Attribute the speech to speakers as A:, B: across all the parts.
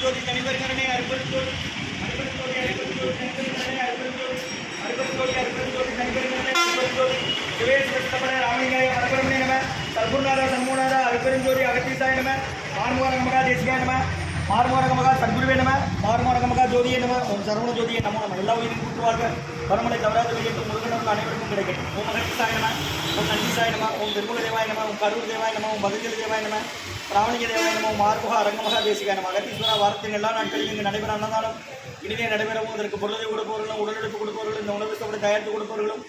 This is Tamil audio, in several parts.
A: அருப்பெருஞ்சோதி தனிபெருங்கரணே அருப்பெருஞ்சோதி அருப்பெருஞ்சோதி அருப்பெருஞ்சோதி தனிபெருங்கரணே அருப்பெருஞ்சோதி அருப்பெருஞ்சோதி அருப்பெருஞ்சோதி தனிபெருங்கரணே அருப்பெருஞ்சோதி சிவேஸ்வரத்தமன ராமலிங்காய மரபரமணே நம. சர்க்குருநாத சண்முகநாத அருப்பெருஞ்சோதி அகத்தீசாய நம. மார்மோக தேசிகாய நம. மார்மோக சத்குருவே நம. மார்மோக ஜோதியே நம. ஓம் சரவண ஜோதியே நமோ. நம எல்லா உயிரும் கூட்டுவார்கள் பரமனை தவறாத வையட்டும் முருகனுக்கு அனைவருக்கும் கிடைக்கும் ஓம் அகத்தீசாய நம. ஓம் நந்திசாய நம. ஓம் திருமூல தேவாய நம. ஓம் கரூர் தேவாய நம. ஓம் தேவாய நம. பிராமணிக தேவாய நம ஓம் மார்முக அகத்தீஸ்வரா வாரத்தின் எல்லா நாட்களிலும் இங்கு நடைபெற அன்னதானம் இனிதே நடைபெறவும் அதற்கு பொருளை கொடுப்பவர்களும் உடலெடுப்பு கொடுப்பவர்களும் இந்த உணவு சாப்பிட தயாரித்து கொடுப்பவர்களும்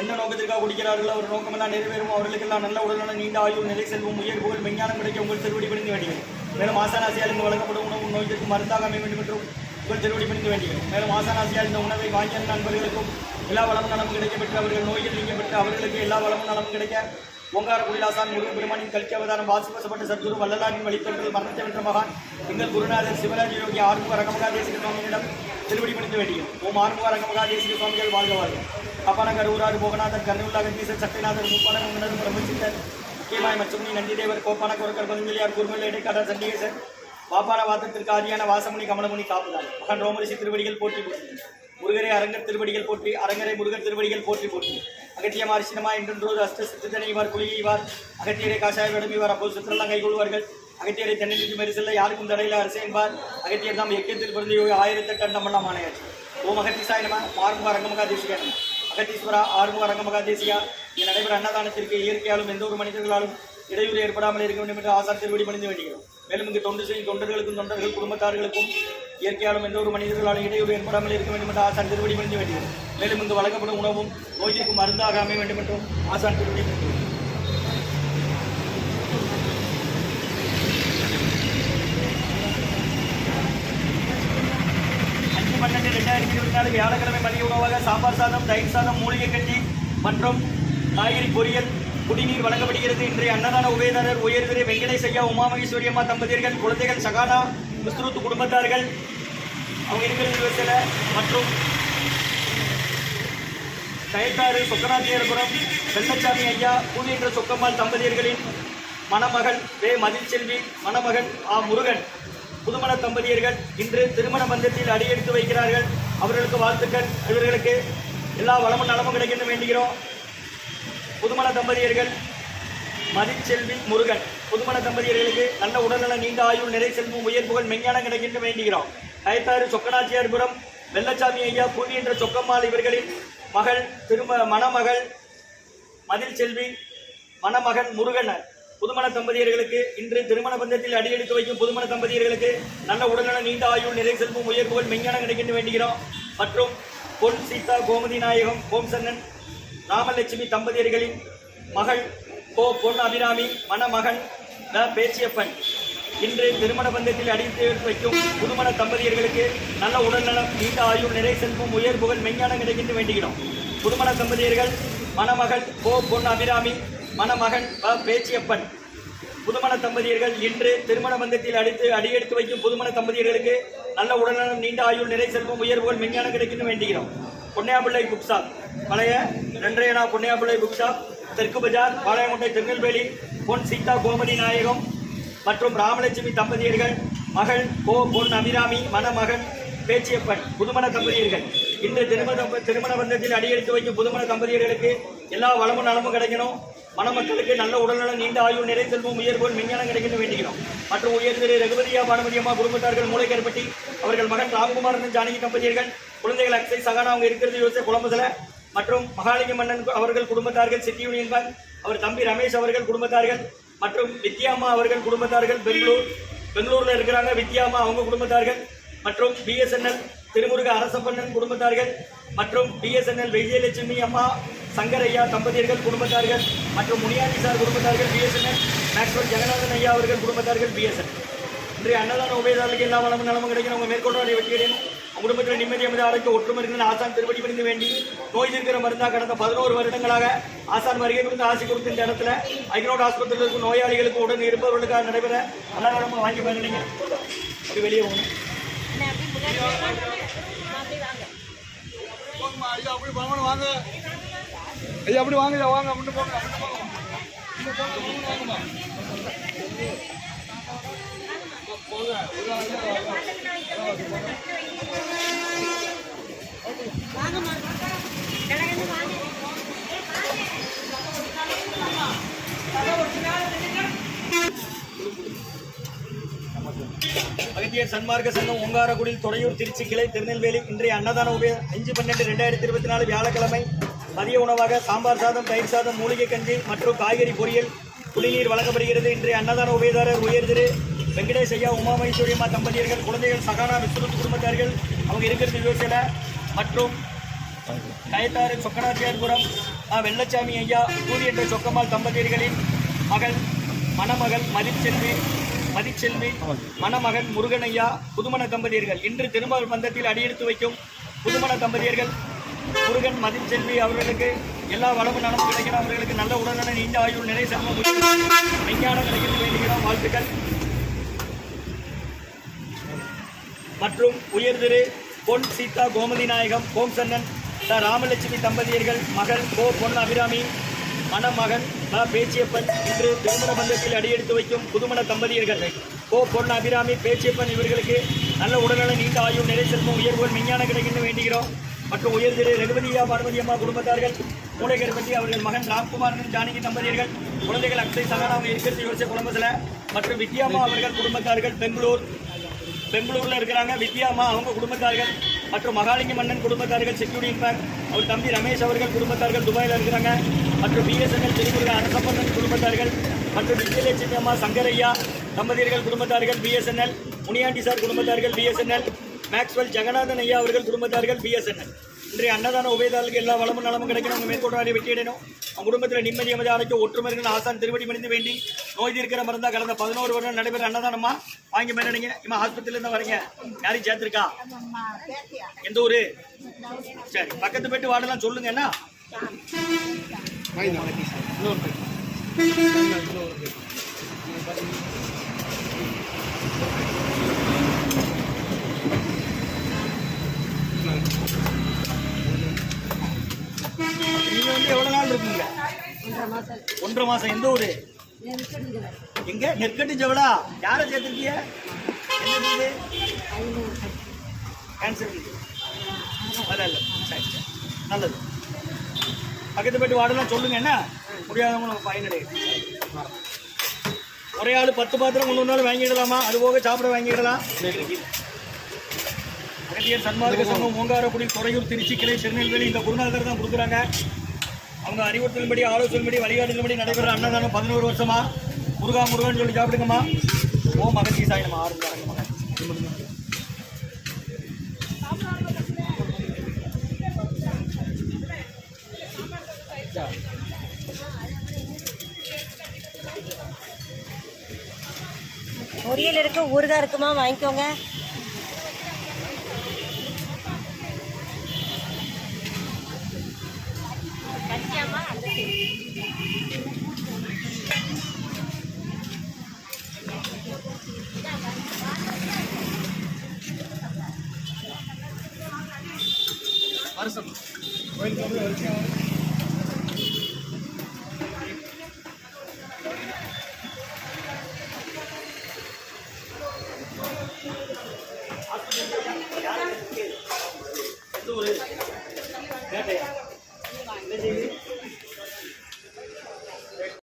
A: எந்த நோக்கத்திற்காக குடிக்கிறார்களோ அவர் நோக்கமெல்லாம் நிறைவேறும். அவர்களுக்கெல்லாம் நல்ல உடல்நலம் நீண்ட ஆயுள் நிலை செல்வம் உயர் புகழ் விஞ்ஞானம் கிடைக்க உங்கள் திருவடி பணிந்து வேண்டியது மேலும் ஆசானாசியால் இங்கு வழங்கப்படும் உணவு நோய்க்கு மருந்தாக அமைய வேண்டும் என்றும் உங்கள் திருவடி பணிந்து வேண்டியது மேலும் ஆசானாசியால் இந்த உணவை வாங்கிய நண்பர்களுக்கும் எல்லா வளமும் நலமும் கிடைக்கப்பெற்று அவர்கள் நோய்கள் நீங்கப்பட்டு அவர்களுக்கு எல்லா வளமும் நலமும் கிடைக்க ஓங்கார குடிலாசான் முருகன் பெருமானின் கல்கி அவதாரம் வாசிப்பசப்பட்ட சத்குரு வள்ளலாரின் வழித்தொடர்கள் மரணத்தை வென்ற மகான் எங்கள் குருநாதர் சிவராஜ யோகி ஆறுமுக ரகமகா தேசிக சுவாமியிடம் திருவடி பணிந்து வேண்டியும் ஓம் ஆறுமுக ரகமகா தேசிக சுவாமிகள் வாழ்க வாழ்க. அப்பான கருவூராறு போகநாதர் கருணாக தீசர் சக்திநாதர் முப்பான முன்னர் பிரம்மசித்தர் முக்கியமாய் நந்தி நந்திதேவர் கோப்பான குரக்கர் பதஞ்சலியார் குருமல்லேடை கடர் சண்டிகேசர் வாப்பான வாதத்திற்கு ஆதியான வாசமுனி கமலமுனி காப்புதான் மகன் ரோமரிசி திருவடிகள் போற்றி போற்றி. முருகரை அரங்கர் திருவடிகள் போற்றி அரங்கரை முருகர் திருவடிகள் போற்றி போற்றி. அகத்தியம் அரிசினமா என்றென்றோடு அஷ்ட சித்தனைவார் குளியைவார் அகத்தியரை காஷாய விடமிவார் அப்போது சுற்றெல்லாம் கைகொள்வார்கள். அகத்தியரை தென்னிலிருந்து மெரிசல்ல யாருக்கும் தடையில அரசு என்பார். அகத்தியர் தாம் எக்கத்தில் பிறந்த யோகி ஆயிரத்தெட்டு அண்டமெல்லாம் ஆணையாச்சு ஓம் அகத்திசாய நம. ஆறுமுக அரங்கமகா தேசிகா நம அகத்தீஸ்வரா ஆறுமுக அரங்கமகா தேசிகா இங்கே நடைபெற அன்னதானத்திற்கு இயற்கையாலும் எந்த ஒரு மனிதர்களாலும் இடையூறு ஏற்படாமல் இருக்க வேண்டும் என்று ஆசார் திருவடி வேண்டுகிறோம். மேலும் இங்கு தொண்டு செய்யும் தொண்டர்களுக்கும் தொண்டர்கள் குடும்பத்தார்களுக்கும் இயற்கையாலும் எந்த ஒரு மனிதர்களாலும் இடையூறு ஏற்படாமல் இருக்க வேண்டும் என்று ஆசான் திருவடி முடிஞ்ச வேண்டியது மேலும் இங்கு வழங்கப்படும் உணவும் நோய்க்கும் மருந்தாக அமைய வேண்டும் என்றும் ஆசான் திருவடி அஞ்சு பன்னெண்டு ரெண்டாயிரத்தி இருபத்தி நாலு வியாழக்கிழமை மதிய உணவாக சாம்பார் சாதம் தயிர் சாதம் மூலிகை கட்டி மற்றும் காய்கறி பொரியல் குடிநீர் வழங்கப்படுகிறது. இன்றைய அன்னதான உபயதாரர் உயர்திரு வெங்கடேஷ் ஐயா உமாமகேஸ்வரி அம்மா தம்பதியர்கள் குழந்தைகள் சகானா விஸ்ருத் குடும்பத்தார்கள் அவங்க இருக்கிறது சில மற்றும் கயத்தாறு சொக்கநாதியர்புரம் வெள்ளச்சாமி ஐயா பூவி என்ற சொக்கம்மாள் தம்பதியர்களின் மணமகள் வே. மதில்செல்வி மணமகன் ஆ. முருகன் புதுமண தம்பதியர்கள் இன்று திருமண பந்தத்தில் அடியெடுத்து வைக்கிறார்கள். அவர்களுக்கு வாழ்த்துக்கள். இவர்களுக்கு எல்லா வளமும் நலமும் கிடைக்கணும் வேண்டுகிறோம். புதுமண தம்பதியர்கள் மதிச்செல்வி முருகன். புதுமண தம்பதியர்களுக்கு நல்ல உடல்நல நீண்ட ஆயுள் நிறை செல்வம் உயர்வுகள் மெஞ்ஞானம் கிடைக்கின்ற வேண்டுகிறோம். கயத்தாறு சொக்கநாச்சியார்புரம் வெள்ளச்சாமி ஐயா பூவி என்ற சொக்கம்மாள் இவர்களின் மகள் திரும மணமகள் மதில் செல்வி மணமகன் முருகன். புதுமண தம்பதியர்களுக்கு இன்று திருமண பந்தத்தில் அடியெடுத்து வைக்கும் புதுமண தம்பதியர்களுக்கு நல்ல உடல்நல நீண்ட ஆயுள் நிறை செல்வம் உயர்வுகள் மெஞ்ஞானம் கிடைக்கின்ற வேண்டுகிறோம். மற்றும் பொன் சீதா கோமதி நாயகம் கோம்சன்னன் ராமலட்சுமி தம்பதியர்களின் மகள் கோ பொன் அபிராமி மணமகன் த பேச்சியப்பன். இன்று திருமண பந்தத்தில் அடித்து வைக்கும் புதுமண தம்பதியர்களுக்கு நல்ல உடல்நலம் நீண்ட ஆயுள் நிறை செல்வம் உயர் புகழ் மெஞ்ஞானம் கிடைக்கின்ற வேண்டுகிறோம். புதுமண தம்பதியர்கள் மணமகள் கோ பொன் அபிராமி மணமகன் வ பேச்சியப்பன். புதுமண தம்பதியர்கள் இன்று திருமண பந்தத்தில் அடித்து அடியெடுத்து வைக்கும் புதுமண தம்பதியர்களுக்கு நல்ல உடல்நலம் நீண்ட ஆயுள் நிறை செல்வம் உயர் புகழ் மெஞ்ஞானம் கிடைக்கின்ற வேண்டுகிறோம். பொன்னையாம்பிள்ளை புக் ஷாப் பழைய நன்றையனா பொன்னையாம்பிள்ளை புக் ஷாப் தெற்கு பஜார் பாளையங்கோட்டை திருநெல்வேலி பொன் சீதா கோமதி நாயகம் மற்றும் ராமலட்சுமி தம்பதியர்கள் மகள் கோ பொன் அபிராமி மணமகன் பேச்சியப்பன் புதுமண தம்பதியர்கள். இன்று திருமண திருமண பந்தத்தில் அடியெடுத்து வைக்கும் புதுமண தம்பதியர்களுக்கு எல்லா வளமும் நலமும் கிடைக்கணும். மணமக்களுக்கு நல்ல உடல்நலம் நீண்ட ஆயுள் நிறை செல்வம் உயர்வோல் மின்ஞானம் கிடைக்கணும் வேண்டுகிறோம் மற்றும் உயர் திரு ரகுபதியா பானுமதியம்மா குடும்பத்தார்கள் மூளைக்கருப்பட்டி அவர்கள் மகன் ராமகுமாரன் ஜானகி தம்பதியர்கள் குழந்தைகள் அக்சை சகானா அவங்க இருக்கிறது யோசிச்ச குழம்புல மற்றும் மகாலிங்க மன்னன் அவர்கள் குடும்பத்தார்கள் சிட்டி யூனியன் பேங்க் அவர் தம்பி ரமேஷ் அவர்கள் குடும்பத்தார்கள் மற்றும் வித்யாம்மா அவர்கள் குடும்பத்தார்கள் பெங்களூர் பெங்களூரில் இருக்கிறாங்க வித்யாம்மா அவங்க குடும்பத்தார்கள் மற்றும் பிஎஸ்என்எல் திருமுருக அரசப்பண்ணன் குடும்பத்தார்கள் மற்றும் பிஎஸ்என்எல் விஜயலட்சுமி அம்மா சங்கரையா தம்பதியர்கள் குடும்பத்தார்கள் மற்றும் முனியாண்டி சார் குடும்பத்தார்கள் பிஎஸ்என்எல் மேக்ஸ்வல் ஜெகநாதன் ஐயா அவர்கள் குடும்பத்தார்கள் பிஎஸ்என்எல் இன்றைய அன்னதான உபயதாரர்களுக்கு எல்லா வளமும் நலமும் கிடைக்கணும். உங்க மேற்கொண்டு வெற்றியடையும் உங்க குடும்பத்தில் நிம்மதி அமைதி அழைக்க ஒற்றுமை இருக்கிற ஆசான் திருப்படி பணிந்து வேண்டி நோய் தீர்க்கிற மருந்தா கடந்த பதினோரு வருடங்களாக ஆசான் வருகை கொடுத்து ஆசை கொடுத்த இந்த இடத்துல ஐக்ரோட் ஆஸ்பத்திரியில் இருக்கும் நோயாளிகளுக்கு உடன் இருப்பவர்களுக்காக நடைபெற அன்னதானம் வாங்கி பண்ணுறீங்க அப்படி வெளியே போகணும்
B: அப்படி வாங்க. வாங்க. ஐயா அப்படி வாங்க. ஐயா வாங்க அப்படி போங்க வாங்கம்மா. போங்க.
A: சன்மார்க்க சங்கம் ஓங்காரக்குடில் துறையூர் திருச்சி கிளை திருநெல்வேலி இன்றைய அன்னதான உபய அஞ்சு பன்னெண்டு ரெண்டாயிரத்தி இருபத்தி நாலு வியாழக்கிழமை மதிய உணவாக சாம்பார் சாதம் தயிர் சாதம் மூலிகை கஞ்சி மற்றும் காய்கறி பொரியல் குடிநீர் வழங்கப்படுகிறது. இன்றைய அன்னதான உபயதாரர் உயர் திரு வெங்கடேஷ் ஐயா உமாமேஸ்வரியம்மா தம்பதியர்கள் குழந்தைகள் சகானா விஸ்வரூப் குடும்பத்தார்கள் அவங்க இருக்கிறது யோசில மற்றும் கயத்தாறு சொக்கநாச்சியார்புரம் வெள்ளச்சாமி ஐயா கூறி என்ற சொக்கம்மாள் தம்பதியர்களின் மகள் மணமகள் மதிச்செல்வி மதிச்செல்வி மணமகன் முருகன் ஐயா புதுமண தம்பதியர்கள். இன்று திருமண பந்தத்தில் அடியெடுத்து வைக்கும் புதுமண தம்பதியர்கள் முருகன் மதிச்செல்வி அவர்களுக்கு எல்லா வளமும் நலமும் கிடைக்கிற அவர்களுக்கு நல்ல உடல்நல நீண்ட ஆயுள் நிலை செல்வம் விஞ்ஞானம் கிடைக்கிறது வேண்டுகிறோம். வாழ்த்துக்கள். மற்றும் உயர் திரு பொன் சீதா கோமதி நாயகம் கோம்சன்னன் த ராமலட்சுமி தம்பதியர்கள் மகள் கோ. பொன் அபிராமி மணமகன் த பேச்சியப்பன் இன்று திருமண பந்தத்தில் அடியெடுத்து வைக்கும் புதுமண தம்பதியர்கள். கோ பொன் அபிராமி பேச்சியப்பன் இவர்களுக்கு நல்ல உடல்நல நீண்ட ஆயுள் நிலை செல்வம் உயர்வுகள் விஞ்ஞான கிடைக்கின்ற வேண்டுகிறோம் மற்றும் உயர் திரு ரகுபதியா பார்வதி அம்மா குடும்பத்தார்கள் மூளைகர்பதி அவர்கள் மகன் ராம்குமார் ஜானகி தம்பதியர்கள் குழந்தைகள் அக்ஷய் சகானா அவங்க இருக்கிறது யோசிச்ச குடும்பத்தில். மற்றும் வித்யாமா அவர்கள் குடும்பத்தார்கள் பெங்களூர் பெங்களூரில் இருக்கிறாங்க. வித்யாமா அவங்க குடும்பத்தார்கள் மற்றும் மகாலிங்க மன்னன் குடும்பத்தார்கள் செக்யூரிட்டி பேங்க் அவர் தம்பி ரமேஷ் அவர்கள் குடும்பத்தார்கள் துபாயில் இருக்கிறாங்க. மற்றும் பிஎஸ்என்எல் திருமுருகன் அரசப்பந்தன் குடும்பத்தார்கள் மற்றும் விஜயலட்சுமி அம்மா சங்கரையா தம்பதியர்கள் குடும்பத்தார்கள் பிஎஸ்என்எல் முனியாண்டி சார் குடும்பத்தார்கள் பிஎஸ்என்எல் மேக்ஸ்வெல் ஜெகநாதன் ஐயா அவர்கள் குடும்பத்தார்கள் பிஎஸ்என்எல் இன்றைய அன்னதான உபயதாளுக்கு எல்லா வளமும் நலமும் கிடைக்கணும். அவங்க மேற்கொண்டாடி வெற்றியிடணும் அவங்க குடும்பத்தில் நிம்மதி அமைதி அழைக்க ஒற்றுமைகள் ஆசான் திருவடி மணிந்து வேண்டி நோய் தீர்க்கிற மருந்தா கடந்த பதினோரு வருடம் நடைபெற அன்னதானமா வாங்கி மேனீங்க இம்மா ஆஸ்பத்திரியிலேருந்து வரீங்க. யாரையும் சேர்த்துருக்கா? எந்த ஊரு? சரி பக்கத்து போயிட்டு வாடலாம் சொல்லுங்க என்ன? நீங்க வந்து எவ்வளவு நாள் இருக்கீங்க? ஒன்றரை மாசம். எந்த ஊரு? எங்க? நெற்கட்டு ஜவடா. யாரை சேர்த்திருக்கீங்க? என்ன இது கேன்சர் சரி. நல்லது. பக்கத்து போயிட்டு வார்டெல்லாம் சொல்லுங்க என்ன? முடியாதவங்க நம்ம பயனடை. ஒரே ஆள் பத்து பாத்திரம் கொண்டு வந்தாலும் வாங்கிடலாமா? அது போக சாப்பிட வாங்கிடலாம். அகத்தியர் சன்மார்க்க சங்கம் ஓங்காரக்குடி துறையூர் திருச்சி கிளை திருநெல்வேலி இந்த குருநாதர் தான் கொடுக்குறாங்க. அவங்க அறிவுறுத்தலின்படி ஆலோசனைப்படி வழிகாட்டுதல்படி நடைபெற அன்னதானம் பதினோரு வருஷமா? முருகா முருகன் சொல்லி சாப்பிடுங்கம்மா. ஓம் அகத்தி சாய் நம்ம ஆறு மகன்
C: பொரியல் இருக்கு ஊறுகாய் இருக்குமா? வாங்கிக்கோங்க.